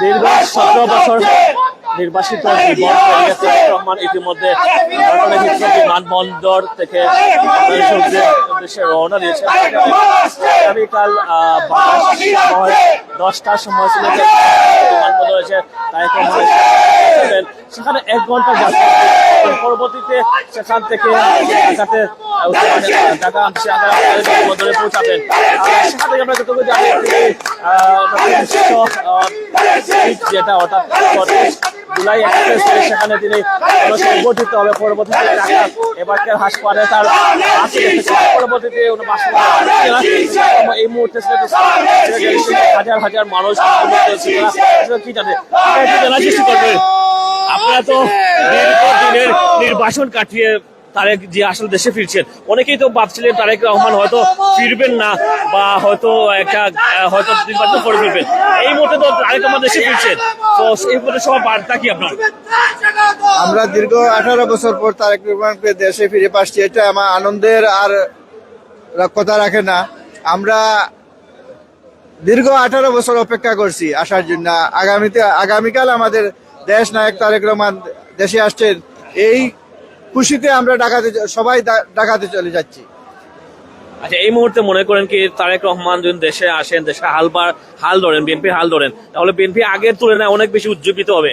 দীর্ঘ সতেরো বছর নির্বাসিত রহমান ইতিমধ্যে বিমানবন্দর থেকে উদ্দেশ্যে রওনা দিয়েছে। আগামীকাল দশটার সময় ছিল বিমানবন্দর সেখানে এক ঘণ্টা যাত্রা পরবর্তীতে সেখান থেকে ঢাকাতে ঢাকা বিমানবন্দরে পৌঁছাবেন। সেখান থেকে আমরা যতটুকু জানি যেটা অর্থাৎ জুলাই এক্সপ্রেস সেখানে তিনি সংগঠিত হবে পরবর্তীতে এবারকার তার পরবর্তীতে এই মুহূর্তে হাজার হাজার মানুষ কি জানে? জানার চেষ্টা করবেন আপনারা তো দিনের নির্বাসন কাটিয়ে তারেক যে আসলে দেশে ফিরছেন, অনেকেই তো ভাবছিলেন তারেক রহমান হয়তো ফিরবেন না বা হয়তো একটা হয়তো নির্বাচন করে ফিরবেন। এই মুহূর্তে তো তারেক রহমান দেশে ফিরছেন। তো এই মুহূর্তে সবার বার্তা কি আপনার? আমরা দীর্ঘ আঠারো বছর পর তারেক রহমানকে দেশে ফিরে পাচ্ছি, এটা আমার আনন্দের আর কথা রাখে না। আমরা দীর্ঘ আঠারো বছর অপেক্ষা করছি আসার জন্য। আগামীতে আগামীকাল আমাদের দেশ নায়ক তারেক রহমান দেশে আসছেন। এই খুশিতে আমরা ডাকাতে সবাই ডাকাতে চলে যাচ্ছি। আচ্ছা এই মুহূর্তে মনে করেন কি তারেক রহমান যদি দেশে আসেন দেশে হালবার হাল ধরেন বিএনপি হাল ধরেন তাহলে বিএনপি আগের তুলনায় অনেক বেশি উজ্জীবিত হবে।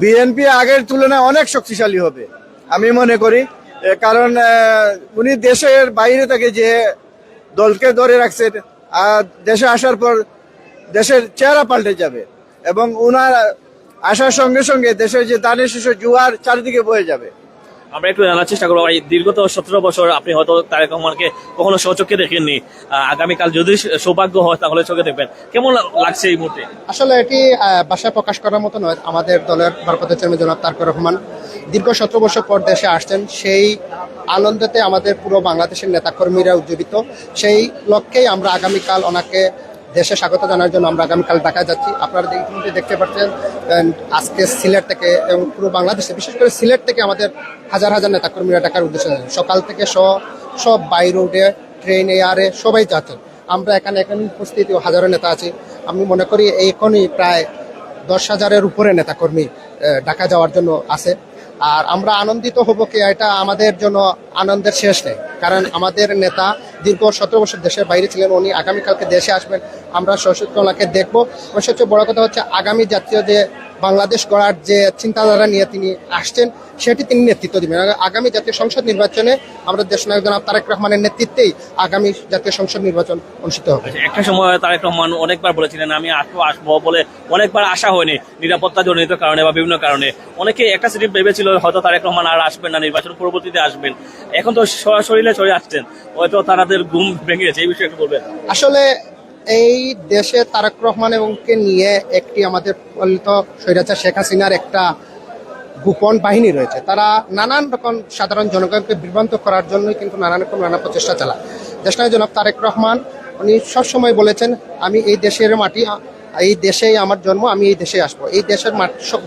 বিএনপি আগের তুলনায় অনেক শক্তিশালী হবে আমি মনে করি। কারণ উনি দেশের বাইরে থেকে যে দলকে ধরে রাখছেন আর দেশে আসার পর দেশের চেহারা পাল্টে যাবে এবং উনার আসার সঙ্গে সঙ্গে দেশের যে দানের শিশু জুয়ার চারিদিকে বয়ে যাবে। আমরা একটু জানার চেষ্টা করব দীর্ঘত সতেরো বছর আপনি হয়তো তারেক রহমানকে কখনো সচক্ষে দেখেননি। আগামীকাল যদি সৌভাগ্য হয় তাহলে চোখে দেখবেন। কেমন লাগছে এই মুহূর্তে? আসলে এটি ভাষায় প্রকাশ করার মতো নয়, আমাদের দলের ভারপ্রাপ্ত চেয়ারম্যান জনাব তারক রহমান দীর্ঘ সতেরো বছর পর দেশে আসছেন। সেই আনন্দতে আমাদের পুরো বাংলাদেশের নেতাকর্মীরা উজ্জীবিত। সেই লক্ষ্যেই আমরা আগামীকাল ওনাকে দেশে স্বাগত জানার জন্য আমরা আগামীকাল ঢাকা যাচ্ছি। আপনারা ইতিমধ্যে দেখতে পাচ্ছেন আজকে সিলেট থেকে এবং পুরো বাংলাদেশে, বিশেষ করে সিলেট থেকে আমাদের হাজার হাজার নেতাকর্মীরা ঢাকার উদ্দেশ্যে যাচ্ছেন। সকাল থেকে স- সব বাই রোডে ট্রেন এয়ারে সবাই যাচ্ছেন। আমরা এখানে এখানে উপস্থিত হাজারো নেতা আছি। আমি মনে করি এখনই প্রায় দশ হাজারের উপরে নেতাকর্মী ঢাকা যাওয়ার জন্য আছে। আর আমরা আনন্দিত হব কি এটা আমাদের জন্য আনন্দের শেষ নেই। কারণ আমাদের নেতা দীর্ঘ সতেরো বছর দেশের বাইরে ছিলেন, উনি আগামীকালকে দেশে আসবেন। আমরা সশস্ত্র ওনাকে দেখব। এবং সবচেয়ে বড় কথা হচ্ছে আগামী জাতীয় যে বাংলাদেশ গড়ার যে চিন্তাধারা নিয়ে তিনি আসছেন সেটি তিনি নেতৃত্ব দিবেন। আগামী জাতীয় সংসদ নির্বাচনে আমরা দেশনায়ক জনাব তারেক রহমানের নেতৃত্বেই আগামী জাতীয় সংসদ নির্বাচন অনুষ্ঠিত হবে। আচ্ছা, একটা সময় তারেক রহমান অনেকবার বলেছিলেন আমি আসব আসব বলে অনেকবার আশা হয়নি নিরাপত্তা জনিত কারণে বা বিভিন্ন কারণে। অনেকে একটা সিটি ভেবেছিল হয়তো তারেক রহমান আর আসবেন না নির্বাচন পরবর্তীতে আসবেন। এখন তো সরাসরি চলে আসছেন। হয়তো তাদের ঘুম ভেঙে গেছে এই বিষয়ে একটু বলবেন। আসলে এই দেশে তারক রহমান এবংকে নিয়ে একটি আমাদের পলিত স্বৈরাচার শেখ হাসিনার একটা গোপন বাহিনী রয়েছে। তারা নানান রকম সাধারণ জনগণকে বিভ্রান্ত করার জন্যই কিন্তু নানান রকম নানা প্রচেষ্টা চালায়। দেশনায় জনক তারেক রহমান, উনি সবসময় বলেছেন, আমি এই দেশের মাটি এই দেশেই আমার জন্ম, আমি এই দেশে আসব। এই দেশের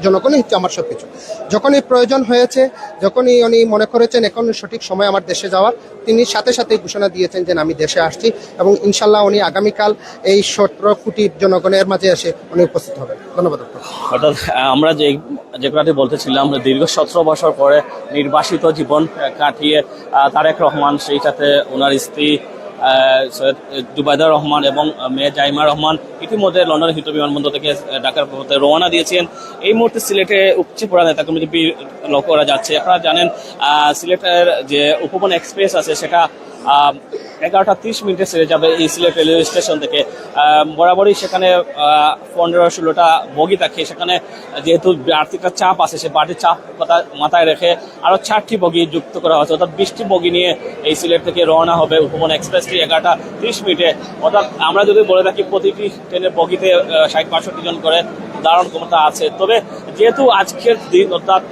জনগণই হচ্ছে আমার সব কিছু যখনই প্রয়োজন হয়েছে, যখনই উনি মনে করেছেন এখন সঠিক সময় আমার দেশে যাওয়ার, তিনি সাথে সাথে ঘোষণা দিয়েছেন যে আমি দেশে আসছি এবং ইনশাল্লাহ উনি আগামীকাল এই সতেরো কোটি জনগণের মাঝে এসে উনি উপস্থিত হবেন। ধন্যবাদ অর্থাৎ আমরা যে যে কথাটি বলতেছিলাম দীর্ঘ সতেরো বছর পরে নির্বাসিত জীবন কাটিয়ে তারেক রহমান সেই সাথে ওনার স্ত্রী সৈয়দ জুবাইদা রহমান এবং মেয়ে জাইমা রহমান ইতিমধ্যে লন্ডনের হিত বিমানবন্দর থেকে ঢাকার পথে রওনা দিয়েছেন। এই মুহূর্তে সিলেটে উপচে পড়া নেতাকর্মী লক্ষ্য করা যাচ্ছে, আপনারা জানেন সিলেটের যে উপবন এক্সপ্রেস আছে, সেটা এগারোটা তিরিশ মিনিটে ছেড়ে যাবে এই সিলেট রেলওয়ে স্টেশন থেকে। বরাবরই সেখানে পনেরো ষোলোটা বগি থাকে। সেখানে যেহেতু আর্থিক একটা চাপ আছে, সে বাড়ির চাপ কথা মাথায় রেখে আরও চারটি বগি যুক্ত করা হয়েছে। অর্থাৎ বিশটি বগি নিয়ে এই সিলেট থেকে রওনা হবে উপবন এক্সপ্রেসটি এগারোটা তিরিশ মিনিটে। অর্থাৎ আমরা যদি বলে থাকি প্রতিটি ট্রেনের বগিতে ষাট বাষট্টি জন করে দারুণ ক্ষমতা আছে। তবে যেহেতু আজকের দিন, অর্থাৎ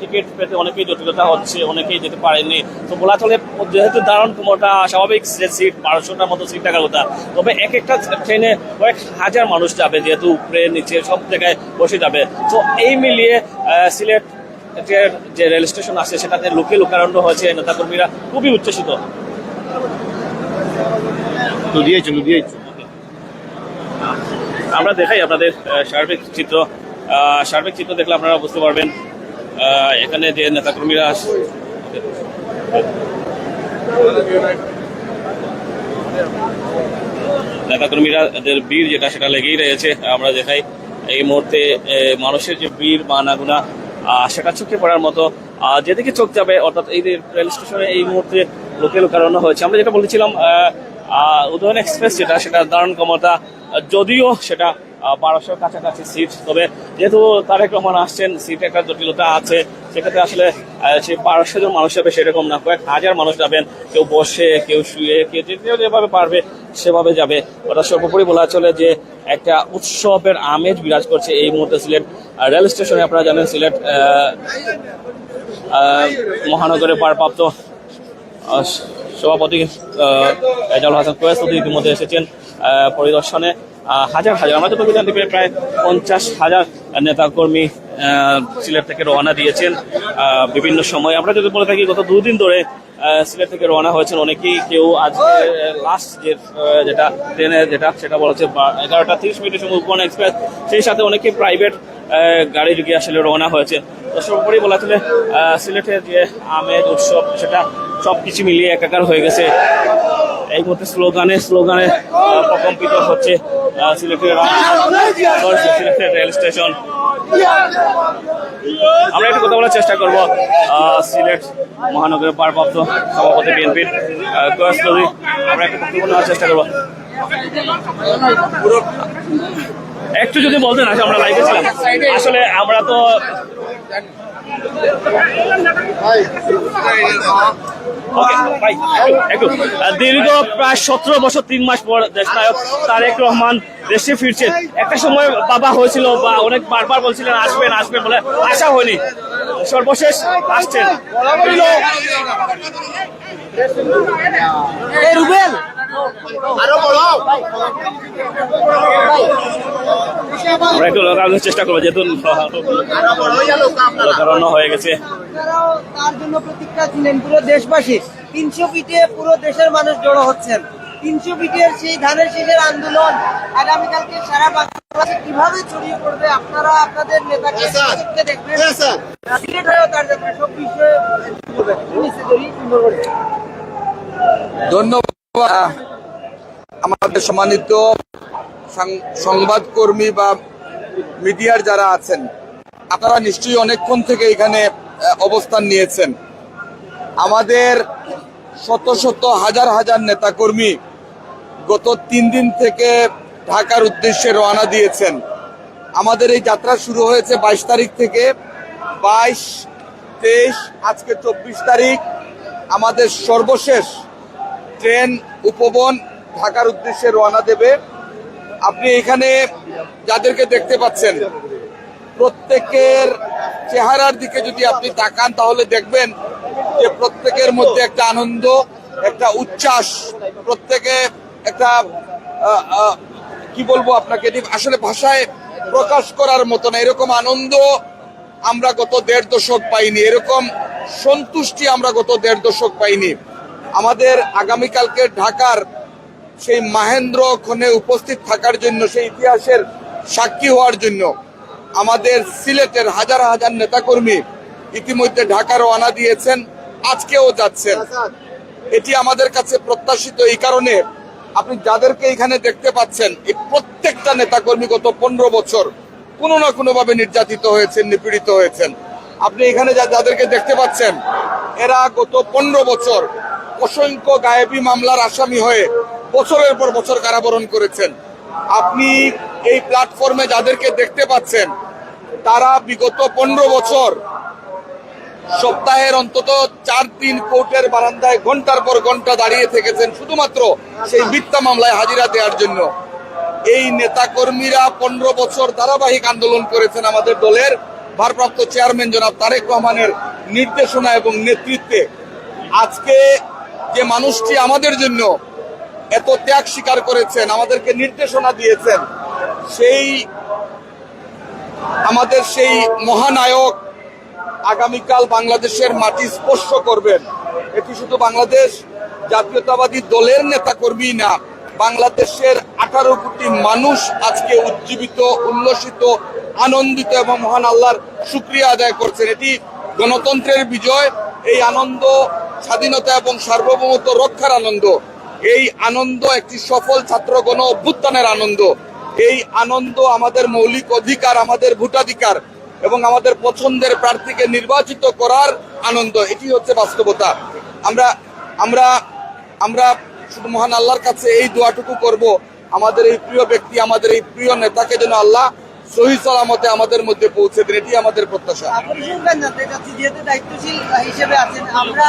টিকিট পেতে অনেকেই জটিলতা হচ্ছে, অনেকেই যেতে পারেনি তো বলা চলে, যেহেতু দারুণ ক্ষমতা স্বাভাবিক যে সিট বারোশোটার মতো সিট থাকার কথা। তবে এক একটা ট্রেনে কয়েক হাজার মানুষ যাবে যেহেতু উপরে নিচে সব জায়গায় বসে যাবে। তো এই মিলিয়ে সিলেট যে রেল স্টেশন আছে সেটাতে লোকে লোকারণ্য হয়েছে নেতাকর্মীরা খুবই উচ্ছ্বসিত। আমরা দেখাই আপনাদের সার্বিক চিত্র। আহ, সার্বিক চিত্র দেখলে আপনারা বুঝতে পারবেন আহ, এখানে যে নেতাকর্মীরা নেতাকর্মীরা এদের বীর যেটা সেটা লেগেই রয়েছে। আমরা দেখাই এই মুহূর্তে মানুষের যে বীর বা নাগুনা আহ, সেটা চোখে পড়ার মতো। যেদিকে চোখ যাবে অর্থাৎ এই রেল স্টেশনে এই মুহূর্তে লোকে লোকারণ্য হয়েছে। আমরা যেটা বলেছিলাম উদয়ন এক্সপ্রেস যেটা সেটা দারুণ ক্ষমতা যদিও সেটা বারোশোর কাছাকাছি সিট তবে যেহেতু তারেক রহমান আসছেন সিট একটা জটিলতা আছে। সেক্ষেত্রে আসলে সেই বারোশো জন মানুষ যাবে সেরকম না। কয়েক হাজার মানুষ যাবেন। কেউ বসে কেউ শুয়ে কেউ যে যেভাবে পারবে সেভাবে যাবে। ওটা সর্বোপরি বলা চলে যে একটা উৎসবের আমেজ বিরাজ করছে এই মুহূর্তে সিলেট রেল স্টেশনে। আপনারা জানেন সিলেট মহানগরে আহ, সভাপতি আহ, এজাজুল হাসান কোয়েস ইতিমধ্যে এসেছেন পরিদর্শনে। হাজার হাজার। আমরা যতটুকু জানতে পারি প্রায় পঞ্চাশ হাজার নেতাকর্মী সিলেট থেকে রওনা দিয়েছেন বিভিন্ন সময়। আমরা যদি বলে থাকি, গত দুদিন ধরে সিলেট থেকে রওনা হয়েছেন অনেকেই। কেউ আজকে লাস্ট যে যেটা ট্রেনে যেটা, সেটা বলা হচ্ছে এগারোটা তিরিশ মিনিটের সময় উপবন এক্সপ্রেস সেই সাথে অনেকেই প্রাইভেট গাড়ি যুগে আসলে রওনা হয়েছে তো সর্বোপরি বলা চলে সিলেটের যে আমেজ, উৎসব, সেটা সব কিছু মিলিয়ে একাকার হয়ে গেছে। এই মুহূর্তে স্লোগানে স্লোগানে প্রকম্পিত হচ্ছে রেল স্টেশন। আমরা একটু কথা বলার চেষ্টা করব সিলেট মহানগরের ভারপ্রাপ্ত সভাপতি বিএনপির আমরা একটু বক্তব্য নেওয়ার চেষ্টা করব। একটু যদি বলতেন আমরা লাইভে ছিলাম। আসলে আমরা তো দীর্ঘ প্রায় সতেরো বছর, তিন মাস পর দেশনায়ক তারেক রহমান দেশে ফিরছেন। একটা সময় বাবা হয়েছিল বা অনেক বারবার বলছিলেন, আসবেন আসবেন বলে আশা হয়নি। সর্বশেষ আসছেন। আমরা একটু লোকানোর চেষ্টা করব যেহেতু লোকারণ্য হয়ে গেছে। তার জন্য প্রতিজ্ঞা ছিলেন পুরো দেশবাসী। তিনশো ফিটে পুরো দেশের মানুষ জড়ো হচ্ছেন। তিনশো ফিটের সেই ধানের শীষের আন্দোলন আগামীকালকে সারা বাংলাদেশে কীভাবে ছড়িয়ে পড়বে আপনারা আপনাদের নেতাকে দেখবেন। তার সব বিষয়ে। ধন্যবাদ। আমাদের সম্মানিত সংবাদকর্মী বা মিডিয়ার যারা আছেন, আপনারা নিশ্চয়ই অনেকক্ষণ থেকে এখানে অবস্থান নিয়েছেন। আমাদের শত শত হাজার হাজার নেতাকর্মী গত তিন দিন থেকে ঢাকার উদ্দেশ্যে রওনা দিয়েছেন। আমাদের এই যাত্রা শুরু হয়েছে বাইশ তারিখ থেকে। বাইশ, তেইশ, আজকে চব্বিশ তারিখ। আমাদের সর্বশেষ ট্রেন, উপবন ঢাকার উদ্দেশ্যে রওনা দেবে। আপনি এখানে যাদেরকে দেখতে পাচ্ছেন, প্রত্যেকের চেহারার দিকে যদি আপনি তাকান, তাহলে দেখবেন যে প্রত্যেকের মধ্যে একটা আনন্দ, একটা উচ্ছ্বাস, প্রত্যেকে একটা কি বলব আপনাকে আসলে ভাষায় প্রকাশ করার মতো না। এরকম আনন্দ আমরা গত দেড় দশক পাইনি, এরকম সন্তুষ্টি আমরা গত দেড় দশক পাইনি। আমাদের আগামীকালকে ঢাকার সেই মাহেন্দ্র খনে উপস্থিত থাকার জন্য, সেই ইতিহাসের সাক্ষী হওয়ার জন্য আমাদের সিলেটের হাজার হাজার নেতাকর্মী ইতিমধ্যে ঢাকা রওনা দিয়েছেন, আজকেও যাচ্ছেন। এটি আমাদের কাছে প্রত্যাশিত এই কারণে আপনি যাদেরকে এখানে দেখতে পাচ্ছেন, এই প্রত্যেকটা নেতাকর্মী গত পনেরো বছর কোনো না কোনো ভাবে নির্যাতিত হয়েছেন, নিপীড়িত হয়েছেন। আপনি এখানে যাদেরকে দেখতে পাচ্ছেন, এরা গত পনেরো বছর অসংখ্য গায়েবী মামলার আসামি হয়ে বছরের পর বছর কারাবরণ করেছেন। আপনি এই প্ল্যাটফর্মে যাদেরকে দেখতে পাচ্ছেন, তারা বিগত পনেরো বছর সপ্তাহের অন্তত চার দিন কোর্টের বারান্দায় ঘণ্টার পর ঘণ্টা দাঁড়িয়ে থেকেছেন শুধুমাত্র সেই মিথ্যা মামলায় হাজিরা দেওয়ার জন্য। এই নেতা কর্মীরা পনেরো বছর ধারাবাহিক আন্দোলন করেছেন আমাদের দলের ভারপ্রাপ্ত চেয়ারম্যান জনাব তারেক রহমানের নির্দেশনা এবং নেতৃত্বে। আজকে যে মানুষটি আমাদের জন্য এত ত্যাগ স্বীকার করেছেন, আমাদেরকে নির্দেশনা দিয়েছেন, সেই আমাদের সেই মহানায়ক আগামীকাল বাংলাদেশের মাটি স্পর্শ করবেন। এটি শুধু বাংলাদেশ জাতীয়তাবাদী দলের নেতা কর্মী না, বাংলাদেশের আঠারো কোটি মানুষ আজকে উজ্জীবিত, উল্লসিত, আনন্দিত এবং মহান আল্লাহর শুক্রিয়া আদায় করছেন। এটি গণতন্ত্রের বিজয়। এই আনন্দ স্বাধীনতা এবং সার্বভৌমত্ব রক্ষার আনন্দ। এই আনন্দ একটি সফল ছাত্র গণ অভ্যুত্থানের আনন্দ। এই আনন্দ আমাদের মৌলিক অধিকার, আমাদের ভোটাধিকার এবং আমাদের পছন্দের প্রার্থীকে নির্বাচিত করার আনন্দ। এটি হচ্ছে বাস্তবতা। আমরা আমরা আমরা শুধু মহান আল্লাহর কাছে এই দোয়াটুকু করব। আমাদের এই প্রিয় ব্যক্তি, আমাদের এই প্রিয় নেতাকে যেন আল্লাহ সহি সালামতে আমাদের মধ্যে পৌঁছে দেন এটি আমাদের প্রত্যাশা। দায়িত্বশীল হিসেবে আছেন আমরা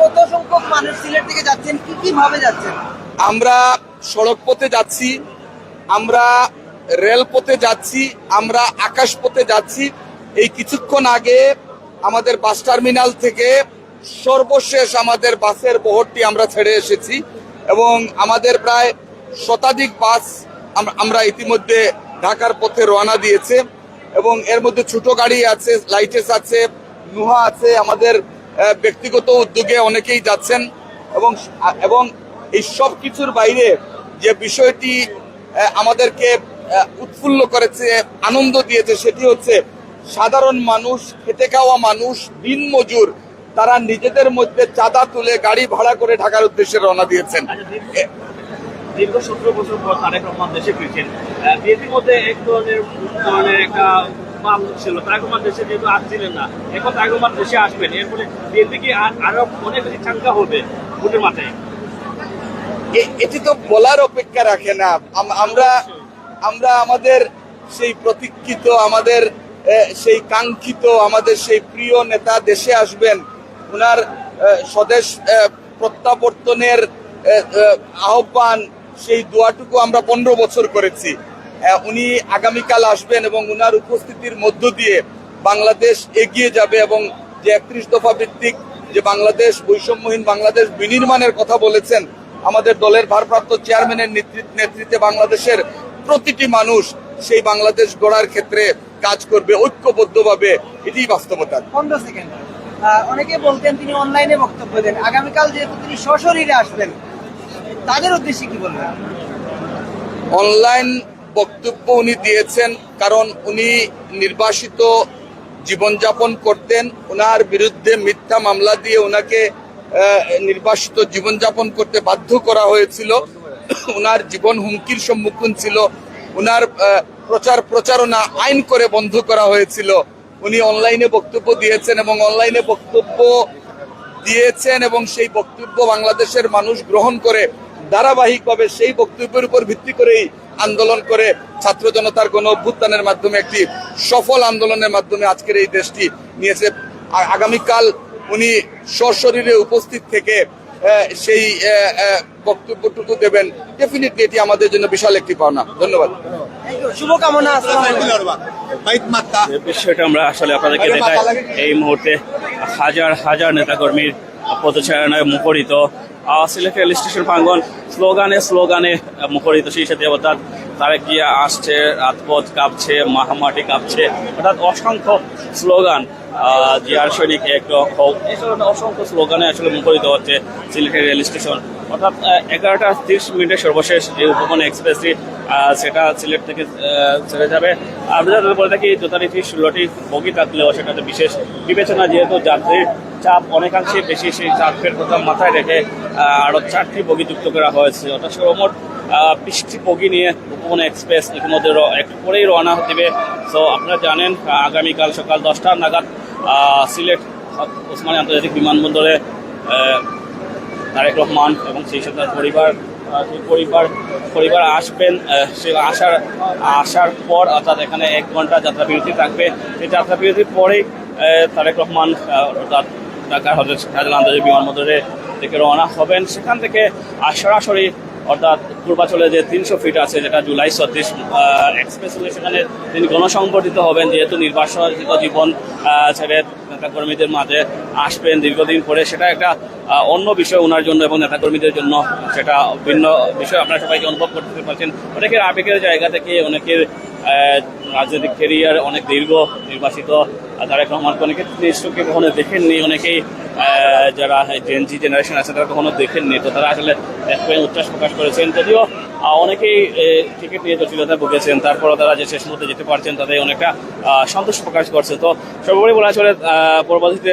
কত সংখ্যক মানুষ সিলেট থেকে যাচ্ছেন কি কি ভাবে যাচ্ছেন? আমরা সড়ক পথে যাচ্ছি আমরা রেলপথে যাচ্ছি আমরা আকাশ পথে যাচ্ছি। এই কিছুক্ষণ আগে আমাদের বাস টার্মিনাল থেকে সর্বশেষ আমাদের বাসের বহরটি আমরা ছেড়ে এসেছি এবং আমাদের প্রায় শতাধিক বাস আমরা ইতিমধ্যে ঢাকার পথে রওনা দিয়েছে এবং এর মধ্যে ছোট গাড়ি আছে লাইটেস আছে নুহা আছে, আমাদের ব্যক্তিগত উদ্যোগে অনেকেই যাচ্ছেন এবং এবং এই সব কিছুর বাইরে যে বিষয়টি আমাদেরকে উৎফুল্ল করেছে, আনন্দ দিয়েছে সেটি হচ্ছে সাধারণ মানুষ, খেটে খাওয়া মানুষ, দিন মজুর, তারা নিজেদের মধ্যে চাঁদা তুলে গাড়ি ভাড়া করে ঢাকার উদ্দেশ্যে রওনা দিয়েছেন। দীর্ঘ সতেরো বছর পর তারেক রহমান দেশে ফিরছেন। বিএনপির মধ্যে এক ধরনের ধরনের একটা ভাব ছিল। তারেক রহমান দেশে যেহেতু আসছিলেন না, এখন তারেক রহমান দেশে আসবেন। এর ফলে বিএনপি কি আরও অনেক বেশি চাঙ্কা হবে ভোটের মাথায় এটি তো বলার অপেক্ষা রাখে না। আমরা আমরা আমাদের সেই প্রতীক্ষিত, আমাদের সেই কাঙ্ক্ষিত, আমাদের সেই প্রিয় নেতা দেশে আসবেন। ওনার স্বদেশ প্রত্যাবর্তনের আহ্বান সেই দোয়াটুকু আমরা পনেরো বছর করেছি। উনি আগামীকাল আসবেন এবং উনার উপস্থিতির মধ্য দিয়ে বাংলাদেশ এগিয়ে যাবে এবং যে একত্রিশ দফা ভিত্তিক যে বাংলাদেশ, বৈষম্যহীন বাংলাদেশ বিনির্মাণের কথা বলেছেন, আমাদের দলের ভারপ্রাপ্ত চেয়ারম্যানের নেতৃত্ব- বাংলাদেশের প্রতিটি মানুষ সেই বাংলাদেশ গড়ার ক্ষেত্রে কাজ করবে, ঐক্যবদ্ধভাবে। এটি বাস্তবতা। অনেকে বলতেন তিনি অনলাইনে বক্তব্য দেন। আগামীকাল যেহেতু তিনি সশরীরে আসবেন তাদের উদ্দেশ্যে কি বলবেন? অনলাইন বক্তব্য উনি দিয়েছেন, কারণ উনি নির্বাসিত জীবনযাপন করতেন। ওনার বিরুদ্ধে মিথ্যা মামলা দিয়ে ওনাকে নির্বাসিত জীবনযাপন করতে বাধ্য করা হয়েছিল। ওনার জীবন হুমকির সম্মুখীন ছিল। ওনার প্রচার প্রচারণা আইন করে বন্ধ করা হয়েছিল। উনি অনলাইনে বক্তব্য দিয়েছেন এবং অনলাইনে বক্তব্য দিয়েছেন এবং সেই বক্তব্য বাংলাদেশের মানুষ গ্রহণ করে ধারাবাহিকভাবে সেই বক্তব্যের উপর ভিত্তি করেই আন্দোলন করে ছাত্র জনতার গণ অভ্যুত্থানের মাধ্যমে একটি সফল আন্দোলনের মাধ্যমে আজকের এই দেশটি নিয়েছে। আগামীকাল উনি সশরীরে উপস্থিত থেকে সেই বক্তব্যটুকু দেবেন। ডেফিনেটলি এটি আমাদের জন্য বিশাল একটি পাওনা। ধন্যবাদ। শুভকামনা আসসালামু আলাইকুম। বিষয়টা আমরা আসলে আপনাদেরকে দেখাই। এই মুহূর্তে হাজার হাজার নেতাকর্মীর পদচারণায় মুখরিত। সিলেট রেল স্টেশন প্রাঙ্গন স্লোগানে স্লোগানে মুখরিত সেই সাথে অর্থাৎ তারা গিয়ে আসছে রাতপথ কাঁপছে মাহামাটি কাঁপছে, অর্থাৎ অসংখ্য স্লোগান জিয়ার সৈনিক এক হোক এই অসংখ্য স্লোগানে আসলে মুখরিত হচ্ছে সিলেটের রেল স্টেশন। অর্থাৎ এগারোটা তিরিশ মিনিটের সর্বশেষ যে উপবন এক্সপ্রেসটি সেটা সিলেট থেকে ছেড়ে যাবে। আমরা যাদের বলে থাকি, যথারীতি ষোলোটি বগি থাকলেও সেটাতে বিশেষ বিবেচনা, যেহেতু যাত্রীর চাপ অনেকাংশে বেশি, সেই চাপের কথা মাথায় রেখে আরও চারটি বগি যুক্ত করা হয়েছে। অর্থাৎ সর্বমোট বিশটি বগি নিয়ে উপবন এক্সপ্রেস ইতিমধ্যে একটু পরেই রওনা দিবে। সো আপনারা জানেন আগামীকাল সকাল দশটা নাগাদ সিলেট ওসমানী আন্তর্জাতিক বিমানবন্দরে তারেক রহমান এবং সেই সাথে পরিবার পরিবার পরিবার আসবেন সে আসার আসার পর অর্থাৎ এখানে এক ঘণ্টা যাত্রা বিরতি থাকবে। সেই যাত্রা বিরতির পরেই তারেক রহমান অর্থাৎ ঢাকার হজরত শাহজালাল আন্তর্জাতিক বিমানবন্দরে থেকে রওনা হবেন। সেখান থেকে সরাসরি অর্থাৎ পূর্বাচলে যে তিনশো ফিট আছে, যেটা জুলাই ছত্রিশ এক্সপ্রেস সেখানে তিনি গণসংগঠিত হবেন। যেহেতু নির্বাসন জীবন ছেড়ে নেতাকর্মীদের মাঝে আসবেন দীর্ঘদিন পরে সেটা একটা অন্য বিষয় ওনার জন্য এবং নেতাকর্মীদের জন্য সেটা ভিন্ন বিষয়। আপনারা সবাইকে অনুভব করতে পারছেন। অনেকের আবেগের জায়গা থেকে, অনেকের রাজনৈতিক ক্যারিয়ার অনেক দীর্ঘ নির্বাচিত তারেক রহমানকে অনেকে নিশ্চয়ই কখনো দেখেননি। অনেকেই যারা জেনজি জেনারেশন আছে তারা কখনো দেখেননি। তো তারা আসলে দেখবেন উচ্ছ্বাস প্রকাশ করেছেন। যদিও অনেকেই টিকিট নিয়ে জটিলতায় ভুগেছেন। তারপরও তারা যে শেষ মুহূর্তে যেতে পারছেন তাদের অনেকটা সন্তোষ প্রকাশ করছে। তো সর্বোপরি বলা আহ, পরবর্তীতে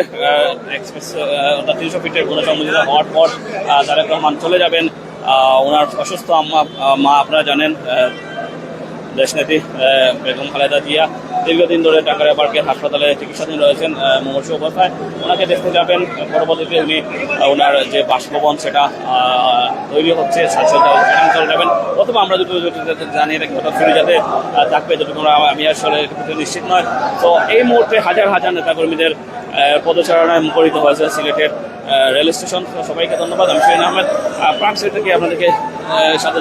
এক্সপ্রেস অর্থাৎ তিনশো ফিটের সম্মতিতা হওয়ার পর তারেক রহমান চলে যাবেন। ওনার অসুস্থ আম্মা মা আপনারা জানেন দেশনেত্রী বেগম খালেদা জিয়া দীর্ঘদিন ধরে টাঙ্গারা পার্কের হাসপাতালে চিকিৎসাধীন রয়েছেন মুমূর্ষু অবস্থায়। ওনাকে দেখতে যাবেন, পরবর্তীতে উনি ওনার যে বাসভবন, সেটা তৈরি হচ্ছে যাবেন অথবা আমরা দুটো রাখি হঠাৎ করে যাতে থাকবে, যতটুকু আমি আসলে নিশ্চিত নয়। তো এই মুহূর্তে হাজার হাজার নেতাকর্মীদের পদচারণায় মুখরিত হয়েছে সিলেটের রেল স্টেশন। সবাইকে ধন্যবাদ। আমি শিরিন আহমেদ প্রাক থেকে আপনাদেরকে সাথে